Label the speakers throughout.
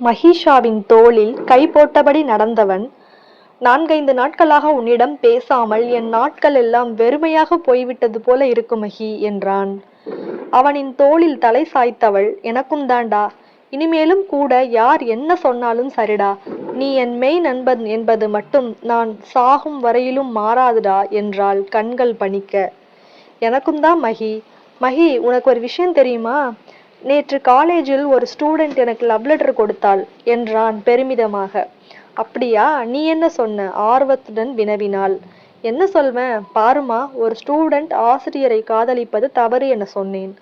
Speaker 1: மஹிஷாவின் தோளில் கை போட்டபடி நடந்தவன் நான்கைந்து நாட்களாக உன்னிடம் பேசாமல் என் நாட்கள் எல்லாம் வெறுமையாக போய்விட்டது போல இருக்கும் மகி என்றான். அவனின் தோளில் தலை சாய்த்தவள் எனக்கும் தாண்டா இனிமேலும் கூட யார் என்ன சொன்னாலும் சரிடா நீ என் மெய் நண்பன் என்பது மட்டும் நான் சாகும் வரையிலும் மாறாதுடா என்றாள் கண்கள் பணிக்க. எனக்கும் தான் மகி. மகி உனக்கு ஒரு விஷயம் தெரியுமா? நேற்று காலேஜில் ஒரு ஸ்டூடெண்ட் எனக்கு லவ் லெட்டர் கொடுத்தாள் என்றான் பெருமிதமாக. அப்படியா? நீ என்ன சொன்ன? ஆர்வத்துடன் வினவினாள். என்ன சொல்வேன்? பாருமா ஒரு ஸ்டூடெண்ட் ஆசிரியரை காதலிப்பது தவறு என சொன்னேன்.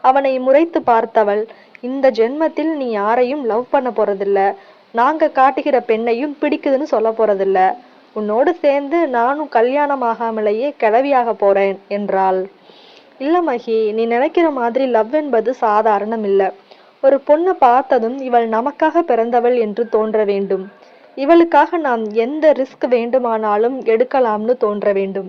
Speaker 1: அவனை முறைத்து பார்த்தவள் இந்த ஜென்மத்தில் நீ யாரையும் லவ் பண்ண போறதில்ல. நாங்க காட்டுகிற பெண்ணையும் பிடிக்குதுன்னு சொல்ல போறதில்ல. உன்னோடு சேர்ந்து நானும் கல்யாணம் ஆகாமலேயே கிளவியாக போறேன் என்றாள். இல்லை மகி நீ நினைக்கிற மாதிரி லவ் என்பது சாதாரணம் இல்லை. ஒரு பொண்ணை பார்த்ததும் இவள் நமக்காக பிறந்தவள் என்று தோன்ற வேண்டும். இவளுக்காக நாம் எந்த ரிஸ்க் வேண்டுமானாலும் எடுக்கலாம்னு தோன்ற வேண்டும்.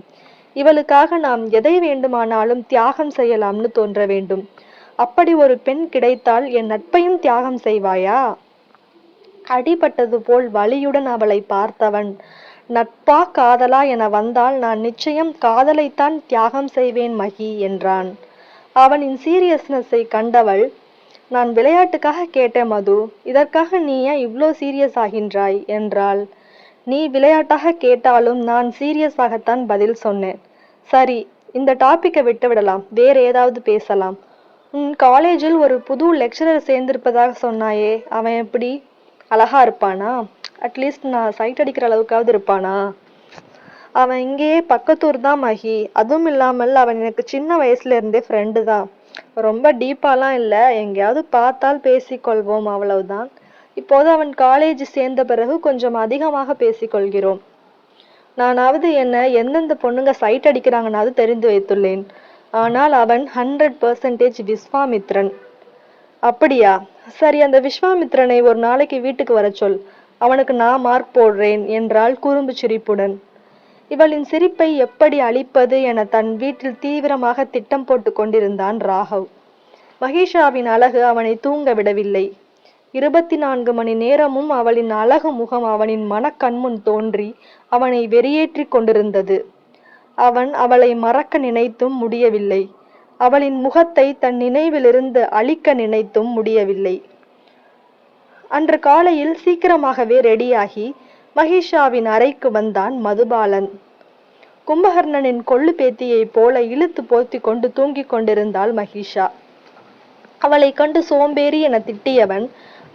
Speaker 1: இவளுக்காக நாம் எதை வேண்டுமானாலும் தியாகம் செய்யலாம்னு தோன்ற வேண்டும். அப்படி ஒரு பெண் கிடைத்தால் என் நட்பையும் தியாகம் செய்வாயா? அடிபட்டது போல் வலியுடன் அவளை பார்த்தவன். நட்பா காதலா என வந்தால் நான் நிச்சயம் காதலைத்தான் தியாகம் செய்வேன் மகி என்றான். அவனின் சீரியஸ்னஸை கண்டவள் நான் விளையாட்டுக்காக கேட்டேன் மது இதற்காக நீ ஏன் இவ்வளோ சீரியஸ் ஆகின்றாய்? என்றாள். நீ விளையாட்டாக கேட்டாலும் நான் சீரியஸாகத்தான் பதில் சொன்னேன். சரி இந்த டாப்பிக்கை விட்டு விடலாம். வேற ஏதாவது பேசலாம். உன் காலேஜில் ஒரு புது லெக்சரர் சேர்ந்திருப்பதாக சொன்னாயே அவன் எப்படி? அழகா இருப்பானா? அட்லீஸ்ட் நான் சைட் அடிக்கிற அளவுக்காவது இருப்பானா? அவன் இங்கேயே பக்கத்தூர் தான் மகி. அதுவும் இல்லாமல் அவன் எனக்கு சின்ன வயசுல இருந்தே ஃப்ரெண்டு தான். ரொம்ப டீப்பாலாம் இல்லை. எங்கேயாவது பார்த்தால் பேசிக்கொள்வோம் அவ்வளவுதான். இப்போது அவன் காலேஜ் சேர்ந்த பிறகு கொஞ்சம் அதிகமாக பேசிக்கொள்கிறோம் நானாவது என்ன எந்தெந்த பொண்ணுங்க சைட் அடிக்கிறாங்கன்னாவது தெரிந்து வைத்துள்ளேன். ஆனால் அவன் ஹண்ட்ரட் பர்சன்டேஜ் விஸ்வாமித்ரன். அப்படியா? சரி அந்த விஸ்வாமித்ரனை ஒரு நாளைக்கு வீட்டுக்கு வர சொல். அவனுக்கு நான் மார்க் போடுறேன் என்றாள் குறும்பு சிரிப்புடன். இவளின் சிரிப்பை எப்படி அழிப்பது என தன் வீட்டில் தீவிரமாக திட்டம் போட்டு கொண்டிருந்தான் ராகவ். மகேஷாவின் அழகு அவனை தூங்க விடவில்லை. இருபத்தி நான்கு மணி நேரமும் அவளின் அழகு முகம் அவனின் மனக்கண்முன் தோன்றி அவனை வெறியேற்றிக் கொண்டிருந்தது. அவன் அவளை மறக்க நினைத்தும் முடியவில்லை. அவளின் முகத்தை தன் நினைவிலிருந்து அழிக்க நினைத்தும் முடியவில்லை. அன்று காலையில் சீக்கிரமாகவே ரெடியாகி மகிஷாவின் அறைக்கு வந்தான் மதுபாலன். கும்பகர்ணனின் கொள்ளு பேத்தியைப் போல இழுத்து போத்தி கொண்டு தூங்கிக் கொண்டிருந்தாள் மகிஷா. அவளை கண்டு சோம்பேறி என திட்டியவன்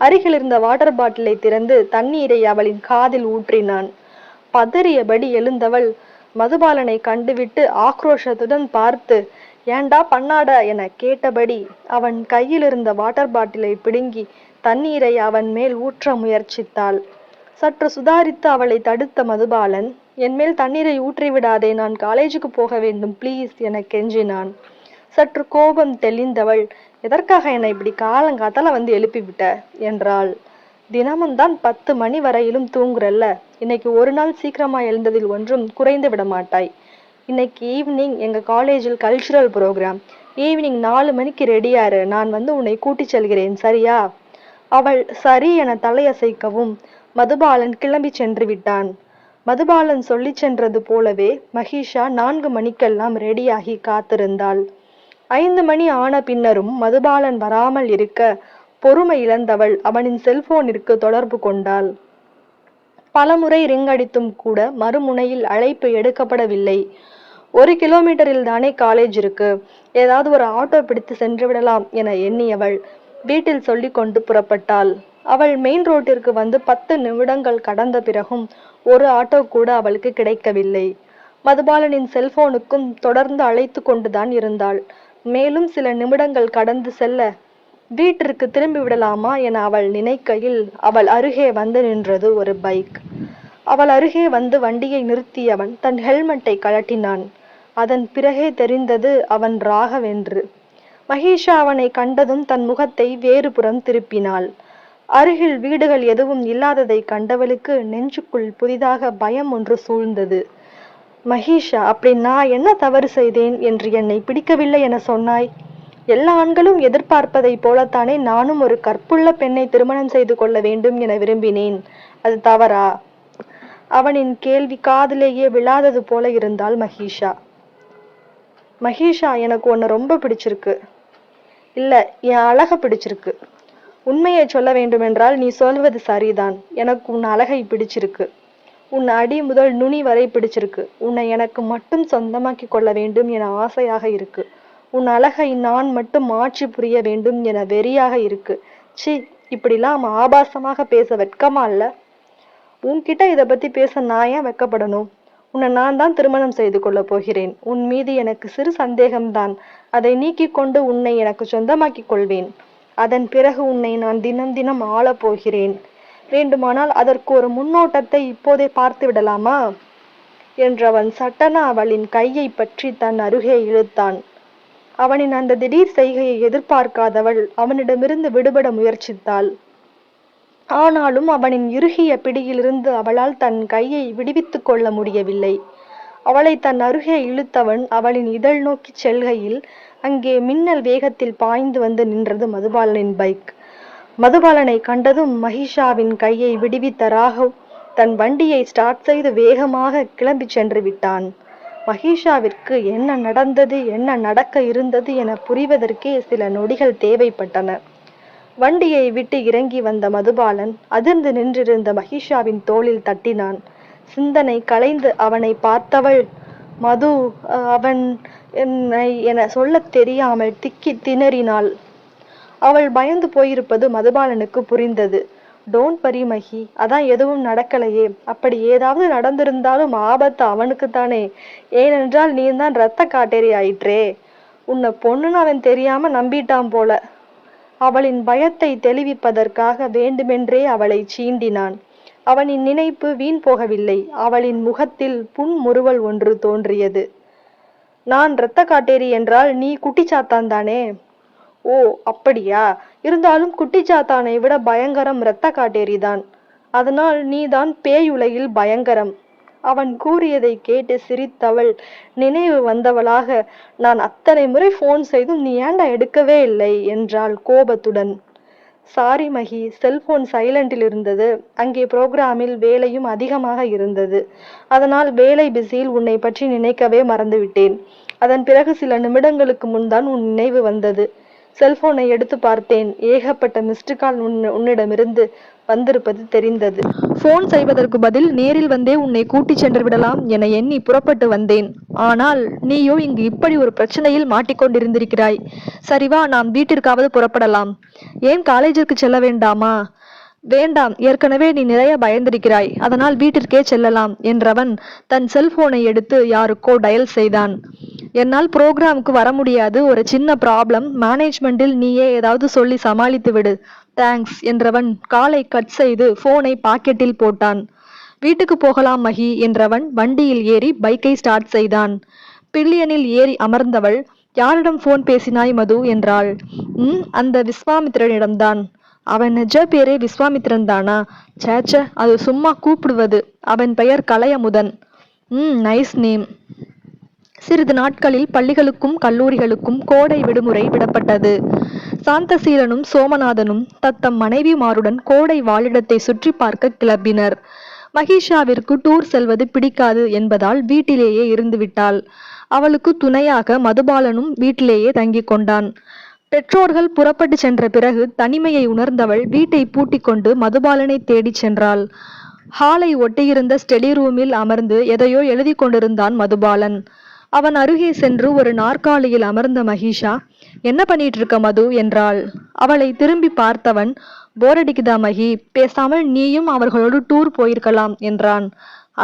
Speaker 1: அருகில் இருந்த வாட்டர் பாட்டிலை திறந்து தண்ணீரை அவளின் காதில் ஊற்றினான். பதறியபடி எழுந்தவள் மதுபாலனை கண்டுவிட்டு ஆக்ரோஷத்துடன் பார்த்து ஏண்டா பண்ணாட என கேட்டபடி அவன் கையில் இருந்த வாட்டர் பாட்டிலை பிடுங்கி தண்ணீரை அவன் மேல் ஊற்ற முயற்சித்தாள். சற்று சுதாரித்து அவளை தடுத்த மதுபாலன் என்மேல் தண்ணீரை ஊற்றி விடாதே நான் காலேஜுக்கு போக வேண்டும் ப்ளீஸ் என கெஞ்சினான். சற்று கோபம் தெளிந்தவள் எதற்காக என்னை இப்படி காலங்காத்தால வந்து எழுப்பிவிட்ட? என்றாள். தினமும் தான் பத்து மணி வரையிலும் தூங்குறல்ல இன்னைக்கு ஒரு நாள் சீக்கிரமா எழுந்ததில் ஒன்றும் குறைந்து விட மாட்டாய் இன்னைக்கு ஈவினிங் எங்கள் காலேஜில் கல்ச்சுரல் ப்ரோக்ராம் ஈவினிங் நாலு மணிக்கு ரெடியாரு நான் வந்து உன்னை கூட்டிச் செல்கிறேன். சரியா? அவள் சரி என தலையசைக்கவும் மதுபாலன் கிளம்பி சென்று விட்டான். மதுபாலன் சொல்லிச் சென்றது போலவே மகிஷா நான்கு மணிக்கெல்லாம் ரெடியாகி காத்திருந்தாள். ஐந்து மணி ஆன பின்னரும் மதுபாலன் வராமல் இருக்க பொறுமை இழந்தவள் அவனின் செல்போனிற்கு தொடர்பு கொண்டாள். பலமுறை ரிங் அடித்தும் கூட மறுமுனையில் அழைப்பு எடுக்கப்படவில்லை. ஒரு கிலோமீட்டரில் தானே காலேஜ் இருக்கு. ஏதாவது ஒரு ஆட்டோ பிடித்து சென்று விடலாம் என எண்ணியவள். வீட்டில் சொல்லிக் கொண்டு புறப்பட்டாள். அவள் மெயின் ரோட்டிற்கு வந்து பத்து நிமிடங்கள் கடந்த பிறகும் ஒரு ஆட்டோ கூட அவளுக்கு கிடைக்கவில்லை. மதுபாலனின் செல்போனுக்கும் தொடர்ந்து அழைத்து கொண்டுதான் இருந்தாள். மேலும் சில நிமிடங்கள் கடந்து செல்ல வீட்டிற்கு திரும்பி விடலாமா என அவள் நினைக்கையில் அவள் அருகே வந்து நின்றது ஒரு பைக் அவள் அருகே வந்து வண்டியை நிறுத்தியவன் தன் ஹெல்மெட்டை கழட்டினான். அதன் பிறகே தெரிந்தது அவன் ராகவென்று. மகிஷா அவனை கண்டதும் தன் முகத்தை வேறுபுறம் திருப்பினாள். அருகில் வீடுகள் எதுவும் இல்லாததை கண்டவளுக்கு நெஞ்சுக்குள் புதிதாக பயம் ஒன்று சூழ்ந்தது. மகிஷா அப்படி நான் என்ன தவறு செய்தேன் என்று என்னை பிடிக்கவில்லை என சொன்னாய்? எல்லா ஆண்களும் எதிர்பார்ப்பதைப் போலத்தானே நானும் ஒரு கற்புள்ள பெண்ணை திருமணம் செய்து கொள்ள வேண்டும் என விரும்பினேன். அது தவறா? அவனின் கேள்வி காதிலேயே விழாதது போல இருந்தாள் மகிஷா. மகேஷா எனக்கு உன்னை ரொம்ப பிடிச்சிருக்கு. இல்லை என் அழக பிடிச்சிருக்கு. உண்மையை சொல்ல வேண்டுமென்றால் நீ சொல்வது சரிதான். எனக்கு உன் அழகை பிடிச்சிருக்கு. உன் அடி முதல் நுனி வரை பிடிச்சிருக்கு. உன்னை எனக்கு மட்டும் சொந்தமாக்கி கொள்ள வேண்டும் என ஆசையாக இருக்கு. உன் அழகை நான் மட்டும் ஆட்சி புரிய வேண்டும் என வெறியாக இருக்கு. சி இப்படிலாம் ஆபாசமாக பேச வெட்கமா இல்ல? உன்கிட்ட இதை பத்தி பேச நான் ஏன் வெக்கப்படணும் உன்னை நான் தான் திருமணம் செய்து கொள்ளப் போகிறேன். உன் மீது எனக்கு சிறு சந்தேகம்தான். அதை நீக்கிக் கொண்டு உன்னை எனக்கு சொந்தமாக்கிக் கொள்வேன். அதன் பிறகு உன்னை நான் தினம் தினம் ஆளப் போகிறேன். வேண்டுமானால் அதற்கு ஒரு முன்னோட்டத்தை இப்போதே பார்த்து விடலாமா? என்றவன் சட்டன அவளின் கையை பற்றி தன் அருகே இழுத்தான். அவனின் அந்த திடீர் செய்கையை எதிர்பார்க்காதவள் அவனிடமிருந்து விடுபட முயற்சித்தாள். ஆனாலும் அவனின் இறுகிய பிடியிலிருந்து அவளால் தன் கையை விடுவித்துக் கொள்ள முடியவில்லை. அவளை தன் அருகே இழுத்தவன் அவளின் இதழ் நோக்கி செல்கையில் அங்கே மின்னல் வேகத்தில் பாய்ந்து வந்து நின்றது மதுபாலனின் பைக். மதுபாலனை கண்டதும் மகிஷாவின் கையை விடுவித்த ராகவ் தன் வண்டியை ஸ்டார்ட் செய்து வேகமாக கிளம்பி சென்று விட்டான். மகிஷாவிற்கு என்ன நடந்தது என்ன நடக்க இருந்தது என புரிவதற்கே சில நொடிகள் தேவைப்பட்டன. வண்டியை விட்டு இறங்கி வந்த மதுபாலன் அதிர்ந்து நின்றிருந்த மகிஷாவின் தோளில் தட்டினான். சிந்தனை கலைந்து அவனை பார்த்தவள் மது அவன் என்னை என சொல்லத் தெரியாமல் திக்கி திணறினாள். அவள் பயந்து போயிருப்பது மதுபாலனுக்கு புரிந்தது. டோன்ட் பரிமகி அதான் எதுவும் நடக்கலையே. அப்படி ஏதாவது நடந்திருந்தாலும் ஆபத்து அவனுக்குத்தானே ஏனென்றால் நீ தான் ரத்த காட்டேரி ஆயிற்றே. உன்னை பொண்ணுன்னு அவன் தெரியாம நம்பிட்டான் போல. அவளின் பயத்தை தெளிவிப்பதற்காக வேண்டுமென்றே அவளை சீண்டினான். அவனின் நினைப்பு வீண் போகவில்லை. அவளின் முகத்தில் புன்முறுவல் ஒன்று தோன்றியது. நான் இரத்த காட்டேரி என்றால் நீ குட்டிச்சாத்தான் தானே? ஓ அப்படியா? இருந்தாலும் குட்டிச்சாத்தானை விட பயங்கரம் இரத்த காட்டேரிதான். அதனால் நீதான் பேயுலையில் பயங்கரம். அவன் கூறியதை கேட்டு சிரித்தவள். நினைவு வந்தவளாக நான் அத்தனை முறை ஃபோன் செய்தும் நீ ஏன்டா எடுக்கவே இல்லை? என்றாள் கோபத்துடன். சாரி மகி செல்போன் சைலண்டில் இருந்தது. அங்கே புரோகிராமில் வேலையும் அதிகமாக இருந்தது. அதனால் வேலை பிஸியில் உன்னை பற்றி நினைக்கவே மறந்துவிட்டேன். அதன் பிறகு சில நிமிடங்களுக்கு முன்தான் உன் நினைவு வந்தது. செல்போனை எடுத்து பார்த்தேன். ஏகப்பட்ட மிஸ்டு கால் உன் உன்னிடமிருந்து வந்திருப்பது தெரிந்தது. ஃபோன் செய்வதற்கு பதில் நேரில் வந்தே உன்னை கூட்டிச் சென்று விடலாம் என எண்ணி புறப்பட்டு வந்தேன். ஆனால் நீயோ இங்கு இப்படி ஒரு பிரச்சனையில் மாட்டிக்கொண்டிருந்திருக்கிறாய். சரிவா நாம் வீட்டிற்காவது புறப்படலாம். ஏன் காலேஜிற்கு செல்ல வேண்டாமா? வேண்டாம் ஏற்கனவே நீ நிறைய பயந்திருக்கிறாய் அதனால் வீட்டிற்கே செல்லலாம் என்றவன் தன் செல்போனை எடுத்து யாருக்கோ டயல் செய்தான். என்னால் புரோகிராமுக்கு வர முடியாது ஒரு சின்ன ப்ராப்ளம் மேனேஜ்மெண்டில் நீயே ஏதாவது சொல்லி சமாளித்து விடு தேங்க்ஸ் என்றவன் காலை கட் செய்து போனை பாக்கெட்டில் போட்டான். வீட்டுக்கு போகலாம் மகி என்றவன் வண்டியில் ஏறி பைக்கை ஸ்டார்ட் செய்தான். பில்லியனில் ஏறி அமர்ந்தவள் யாரிடம் போன் பேசினாய் மது? என்றாள். ம் அந்த விஸ்வாமித்திரனிடம்தான். அவன் நிஜ பேரே விஸ்வாமித்திரன் தானா சேச்ச அது சும்மா கூப்பிடுவது. அவன் பெயர் கலையமுதன். ம் நைஸ் நேம் சிறிது நாட்களில் பள்ளிகளுக்கும் கல்லூரிகளுக்கும் கோடை விடுமுறை விடப்பட்டது. சாந்தசீலனும் சோமநாதனும் தத்தம் மனைவிமாருடன் கோடை வாழிடத்தை சுற்றி பார்க்க கிளம்பினர். மகிஷாவிற்கு டூர் செல்வது பிடிக்காது என்பதால் வீட்டிலேயே இருந்து விட்டாள் அவளுக்கு துணையாக மதுபாலனும் வீட்டிலேயே தங்கிக் கொண்டான். பெற்றோர்கள் புறப்பட்டு சென்ற பிறகு தனிமையை உணர்ந்தவள் வீட்டை பூட்டிக் கொண்டு மதுபாலனை தேடிச் சென்றாள். ஹாலை ஒட்டியிருந்த ஸ்டெடி ரூமில் அமர்ந்து எதையோ எழுதி கொண்டிருந்தான் மதுபாலன். அவன் அருகே சென்று ஒரு நாற்காலியில் அமர்ந்த மகிஷா என்ன பண்ணிட்டு இருக்க மது? என்றாள். அவளை திரும்பி பார்த்தவன் போர் அடிக்குதா மகி? பேசாமல் நீயும் அவர்களோடு டூர் போயிருக்கலாம் என்றான்.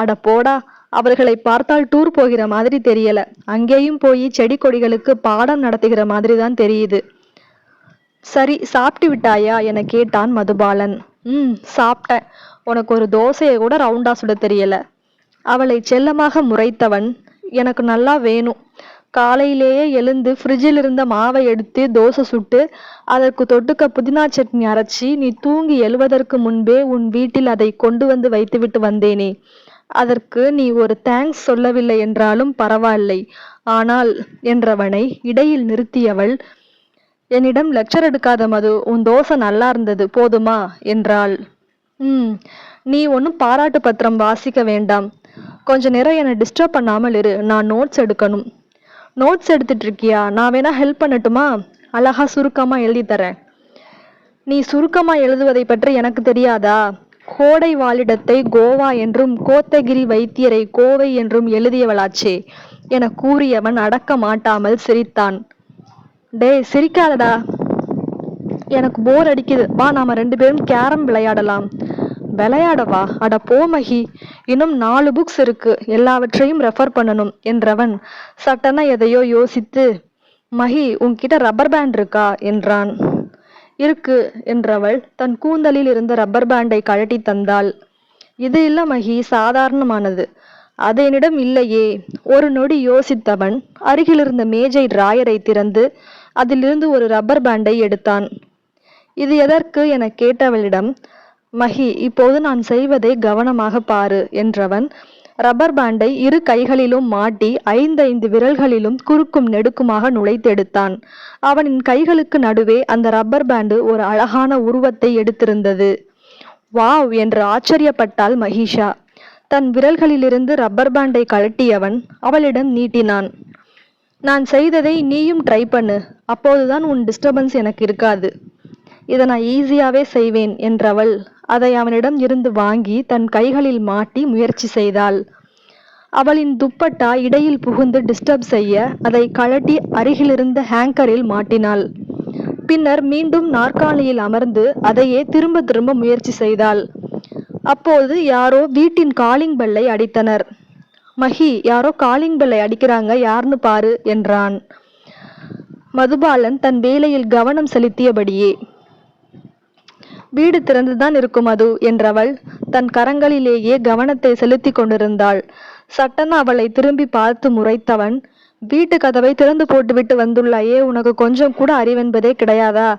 Speaker 1: அட போடா அவர்களை பார்த்தால் டூர் போகிற மாதிரி தெரியல. அங்கேயும் போய் செடி கொடிகளுக்கு பாடம் நடத்துகிற மாதிரி தான் தெரியுது. சரி சாப்பிட்டு விட்டாயா? என கேட்டான் மதுபாலன். ம் சாப்பிட்டேன். உனக்கு ஒரு தோசையை கூட ரவுண்டா சுட தெரியல. அவளை செல்லமாக முறைத்தவன் எனக்கு நல்லா வேணும். காலையிலேயே எழுந்து ஃப்ரிட்ஜில் இருந்த மாவை எடுத்து தோசை சுட்டு அதற்கு தொட்டுக்க புதினா சட்னி அரைச்சி நீ தூங்கி எழுவதற்கு முன்பே உன் வீட்டில் அதை கொண்டு வந்து வைத்துவிட்டு வந்தேனே. அதற்கு நீ ஒரு தேங்க்ஸ் சொல்லவில்லை என்றாலும் பரவாயில்லை. ஆனால் என்றவனை இடையில் நிறுத்தியவள் என்னிடம் லெக்சர் எடுக்காத மது உன் தோசை நல்லா இருந்தது போதுமா? என்றாள். ம் நீ ஒன்றும் பாராட்டு பத்திரம் வாசிக்க வேண்டாம். கொஞ்ச நேரம் என்னை டிஸ்டர்ப் பண்ணாமல் இரு நான் நோட்ஸ் எடுக்கணும். நோட்ஸ் எடுத்துட்டு இருக்கியா? நான் வேணா ஹெல்ப் பண்ணட்டுமா? அழகா சுருக்கமா எழுதி தரேன். நீ சுருக்கமா எழுதுவதை பற்றி எனக்கு தெரியாதா? கோடை வாழிடத்தை கோவா என்றும் கோத்தகிரி வைத்தியரை கோவை என்றும் எழுதியவளாச்சே. என கூறியவன் அடக்க மாட்டாமல் சிரித்தான். டேய் சிரிக்காதடா. எனக்கு போர் அடிக்குது. வா நாம ரெண்டு பேரும் கேரம் விளையாடலாம். விளையாடவா அட போ மகி. இன்னும் நாலு புக்ஸ் இருக்கு. எல்லாவற்றையும் ரெஃபர் பண்ணணும் என்றவன். சட்டன எதையோ யோசித்து மகி உன்கிட்ட ரப்பர் பேண்ட் இருக்கா? என்றான். இருக்கு என்றவள் தன் கூந்தலில் இருந்த ரப்பர் பேண்டை கழட்டி தந்தாள். இது இல்ல மகி சாதாரணமானது. அது என்னிடம் இல்லையே. ஒரு நொடி யோசித்தவன் அருகிலிருந்த மேஜை டிராயரை திறந்து அதிலிருந்து ஒரு ரப்பர் பேண்டை எடுத்தான். இது எதற்கு என கேட்டவளிடம் மகி இப்போது நான் செய்வதை கவனமாக பாரு என்றவன் ரப்பர் பேண்டை இரு கைகளிலும் மாட்டி ஐந்தைந்து விரல்களிலும் குறுக்கும் நெடுக்குமாக நுழைத்தெடுத்தான். அவனின் கைகளுக்கு நடுவே அந்த ரப்பர் பேண்டு ஒரு அழகான உருவத்தை எடுத்திருந்தது. வாவ் என்று ஆச்சரியப்பட்டாள் மகிஷா. தன் விரல்களிலிருந்து ரப்பர் பேண்டை கழட்டியவன் அவளிடம் நீட்டினான். நான் செய்ததை நீயும் ட்ரை பண்ணு. அப்போதுதான் உன் டிஸ்டர்பன்ஸ் எனக்கு இருக்காது. இதை நான் ஈஸியாகவே செய்வேன் என்றவள் அதை அவனிடம் இருந்து வாங்கி தன் கைகளில் மாட்டி முயற்சி செய்தாள். அவளின் துப்பட்டா இடையில் புகுந்து டிஸ்டர்ப் செய்ய அதை கழட்டி அருகிலிருந்த ஹேங்கரில் மாட்டினாள். பின்னர் மீண்டும் நாற்காலியில் அமர்ந்து அதையே திரும்ப திரும்ப முயற்சி செய்தாள். அப்போது யாரோ வீட்டின் காலிங் பெல்லை அடித்தனர். மகி யாரோ காலிங் பெல்லை அடிக்கிறாங்க யாருன்னு பாரு என்றான். மதுபாலன் தன் வேலையில் கவனம் செலுத்தியபடியே வீடு திறந்துதான் இருக்கும் அது என்றவள் தன் கரங்களிலேயே கவனத்தை செலுத்தி கொண்டிருந்தாள். சட்டன அவளை திரும்பி பார்த்து முறைத்தவன் வீட்டு கதவை திறந்து போட்டுவிட்டு வந்துள்ளாயே உனக்கு கொஞ்சம் கூட அறிவென்பதே கிடையாதா?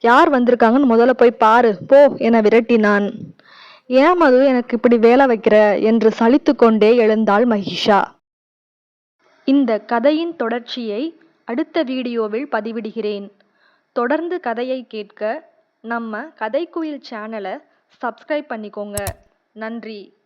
Speaker 1: யார் வந்திருக்காங்கன்னு முதல்ல போய் பாரு போ என விரட்டினான். ஏன் மது எனக்கு இப்படி வேலை வைக்கிற என்று சலித்து கொண்டே எழுந்தாள் மகிஷா. இந்த கதையின் தொடர்ச்சியை அடுத்த வீடியோவில் பதிவிடுகிறேன். தொடர்ந்து கதையை கேட்க நம்ம கதைக்குயில் சேனலை சப்ஸ்கிரைப் பண்ணிக்கோங்க. நன்றி.